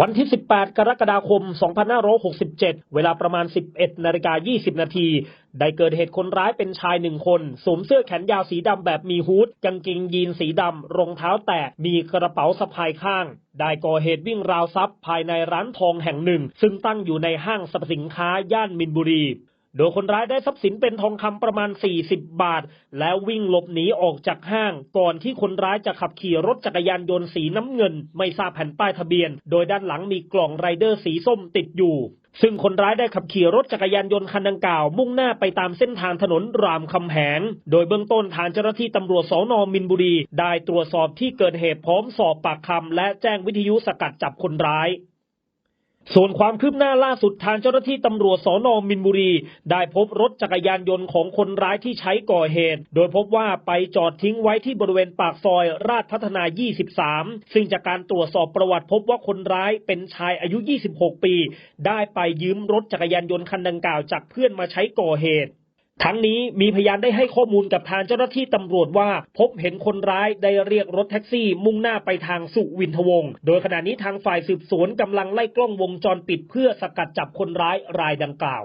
วันที่ 18 กรกฎาคม 2567 เวลาประมาณ 11 นาฬิกา 20 นาที ได้เกิดเหตุคนร้ายเป็นชายหนึ่งคน สวมเสื้อแขนยาวสีดำแบบมีฮูดกางเกงยีนสีดำ รองเท้าแตะ มีกระเป๋าสะพายข้าง ได้ก่อเหตุวิ่งราวทรัพย์ภายในร้านทองแห่งหนึ่ง ซึ่งตั้งอยู่ในห้างสรรพสินค้าย่านมินบุรี โดยคนร้ายได้ทรัพย์สินเป็นทองคำประมาณ 40 บาท แล้ววิ่งหลบหนีออกจากห้าง ก่อนที่คนร้ายจะขับขี่รถจักรยานยนต์สีน้ำเงิน ไม่ทราบแผ่นป้ายทะเบียน โดยด้านหลังมีกล่องไรเดอร์สีส้มติดอยู่ซึ่งคนร้ายได้ขับขี่รถจักรยานยนต์คันดังกล่าว มุ่งหน้าไปตามเส้นทางถนนรามคำแหง โดยเบื้องต้นทางเจ้าหน้าที่ตำรวจสอนอมินบุรี ได้ตรวจสอบที่เกิดเหตุพร้อมสอบปากคำและแจ้งวิทยุสกัดจับคนร้าย ส่วนความคืบหน้าล่าสุดทางเจ้าหน้าที่ตำรวจสอนอมินบุรี ได้พบรถจักรยานยนต์ของคนร้ายที่ใช้ก่อเหตุ โดยพบว่าไปจอดทิ้งไว้ที่บริเวณปากซอยราชพัฒนา 23 ซึ่งจากการตรวจสอบประวัติพบว่าคนร้ายเป็นชายอายุ 26 ปี ได้ไปยืมรถจักรยานยนต์คันดังกล่าวจากเพื่อนมาใช้ก่อเหตุ ทั้งนี้มีพยานได้ให้ข้อมูลกับทางเจ้าหน้าที่ตำรวจว่า พบเห็นคนร้ายได้เรียกรถแท็กซี่ มุ่งหน้าไปทางสุวินทวงศ์โดยขณะนี้ทางฝ่ายสืบสวนกำลังไล่กล้องวงจรปิดเพื่อสกัดจับคนร้ายรายดังกล่าว